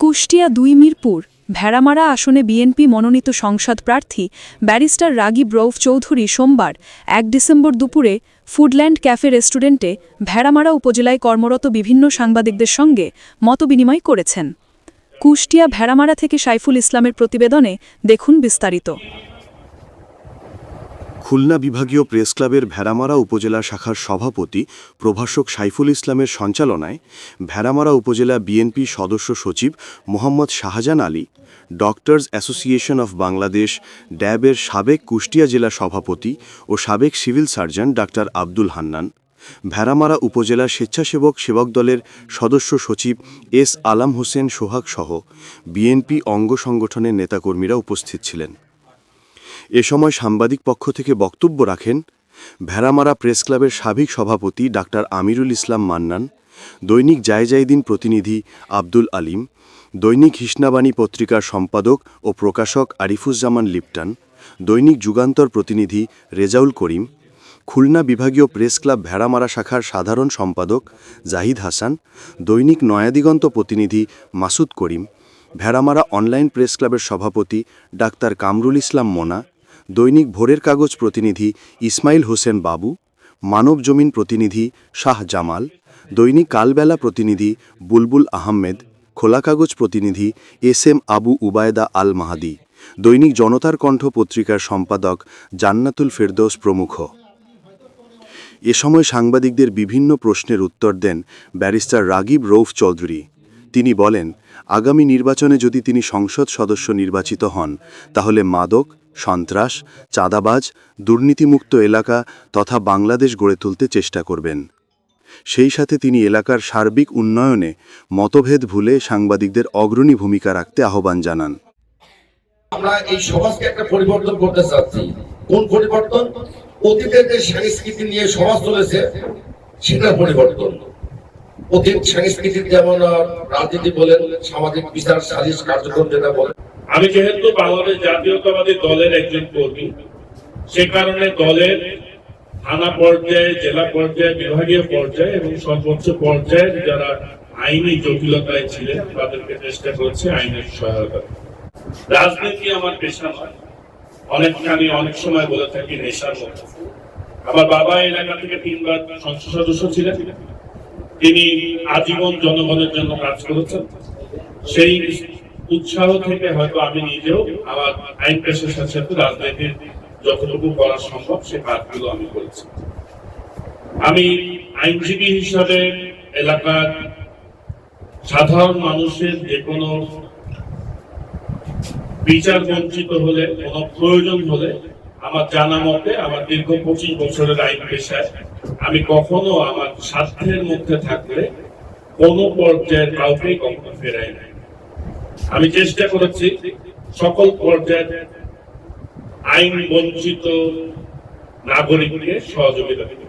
কুষ্টিয়া দুই মিরপুর, ভেড়ামারা আসনে বিএনপি মনোনীত সংসদ প্রার্থী ব্যারিস্টার রাগিব রৌফ চৌধুরী সোমবার এক ডিসেম্বর দুপুরে ফুডল্যান্ড ক্যাফে রেস্টুরেন্টে ভেড়ামারা উপজেলায় কর্মরত বিভিন্ন সাংবাদিকদের সঙ্গে মতবিনিময় করেছেন। কুষ্টিয়া ভেড়ামারা থেকে সাইফুল ইসলামের প্রতিবেদনে দেখুন বিস্তারিত। খুলনা বিভাগীয় প্রেস ক্লাবের ভেড়ামারা উপজেলা শাখার সভাপতি প্রভাষক সাইফুল ইসলামের সঞ্চালনায় ভেড়ামারা উপজেলা বিএনপি সদস্য সচিব Mohammad Shahjahan Ali, doctors association of Bangladesh ড্যাবের সাবেক কুষ্টিয়া জেলা সভাপতি ও সাবেক civil surgeon doctor Abdul Hannan, Bheramara উপজেলা স্বেচ্ছাসেবক সেবক দলের সদস্য সচিব এস আলাম হোসেন সোহাগ সহ বিএনপি অঙ্গ সংগঠনের নেতাকর্মীরা উপস্থিত ছিলেন। এ সময় সাংবাদিক পক্ষ থেকে বক্তব্য রাখেন ভেড়ামারা প্রেস ক্লাবের সাবেক সভাপতি ডাক্তার আমিরুল ইসলাম মান্নান, দৈনিক জায়জাইদিন প্রতিনিধি আব্দুল আলিম, দৈনিক হিসনাবাণী পত্রিকার সম্পাদক ও প্রকাশক আরিফুজ্জামান লিপটান, দৈনিক যুগান্তর প্রতিনিধি রেজাউল করিম, খুলনা বিভাগীয় প্রেস ক্লাব ভেড়ামারা শাখার সাধারণ সম্পাদক জাহিদ হাসান, দৈনিক নয়াদিগন্ত প্রতিনিধি মাসুদ করিম, ভেড়ামারা অনলাইন প্রেস ক্লাবের সভাপতি ডাক্তার কামরুল ইসলাম মোনা দৈনিক ভোরের কাগজ প্রতিনিধি ইসমাইল হোসেন বাবু, মানব জমিন প্রতিনিধি শাহ জামাল, দৈনিক কালবেলা প্রতিনিধি বুলবুল আহমেদ, খোলা কাগজ প্রতিনিধি এস এম আবু উবায়দা আল মাহাদি, দৈনিক জনতার কণ্ঠ পত্রিকার সম্পাদক জান্নাতুল ফেরদৌস প্রমুখ। এ সময় সাংবাদিকদের বিভিন্ন প্রশ্নের উত্তর দেন ব্যারিস্টার রাগিব রৌফ চৌধুরী। তিনি বলেন, আগামী নির্বাচনে যদি তিনি সংসদ সদস্য নির্বাচিত হন, তাহলে মাদক সন্ত্রাস, চাঁদাবাজ, দুর্নীতিমুক্ত এলাকা তথা বাংলাদেশ গড়ে তুলতে চেষ্টা করবেন। সেই সাথে তিনি এলাকার সার্বিক উন্নয়নে মতভেদ ভুলে সাংবাদিকদের অগ্রণী ভূমিকা রাখতে আহ্বান জানান। আমরা এই সমাজকে একটা পরিবর্তন করতে চাচ্ছি। কোন পরিবর্তন? অতীতের যে সংস্কৃতি নিয়ে সমাজ চলেছে, সেটার পরিবর্তন। অতীত সংস্কৃতির যেমন রাজনীতি বলেন, সামাজিক বিচার, সালিশ কার্যক্রম যেটা বলেন আমি যেহেতু বাংলাদেশ জাতীয়তাবাদী দলের একজন কর্মী, সে কারণে দলের থানা পর্যায়ে, জেলা পর্যায়ে, বিভাগীয় পর্যায়ে এবং সর্বোচ্চ পর্যায়ে যারা আইনি জটিলতায় ছিলেন, তাদেরকে চেষ্টা করছে আইনের সহায়তা রাজনীতি আমার পেশা নয়। অনেকখানি অনেক সময় বলে থাকি নেশার মতো। আমার বাবা এলাকা থেকে তিনবার সংসদ সদস্য ছিলেন। তিনি আজীবন জনগণের জন্য কাজ করেছেন। সেই উৎসাহ থেকে হয়তো আমি নিজেও আমার আইন পেশার সাথে সাথে রাজনীতির যতটুকু করা সম্ভব সে কাজগুলো আমি করেছি। আমি আইনজীবী হিসাবে এলাকার সাধারণ মানুষের যে কোনো বিচার বঞ্চিত হলে, কোনো প্রয়োজন হলে আমার জানা মতে আমার দীর্ঘ পঁচিশ বছরের আইন পেশায় আমি কখনো আমার স্বার্থের মধ্যে থাকলে কোনো পর্যায়ে কাউকে কখনো ফেরাই নাই। আমি চেষ্টা করেছি সকল পর্যায়ে আইন বঞ্চিত নাগরিককে সহযোগিতা দিতে।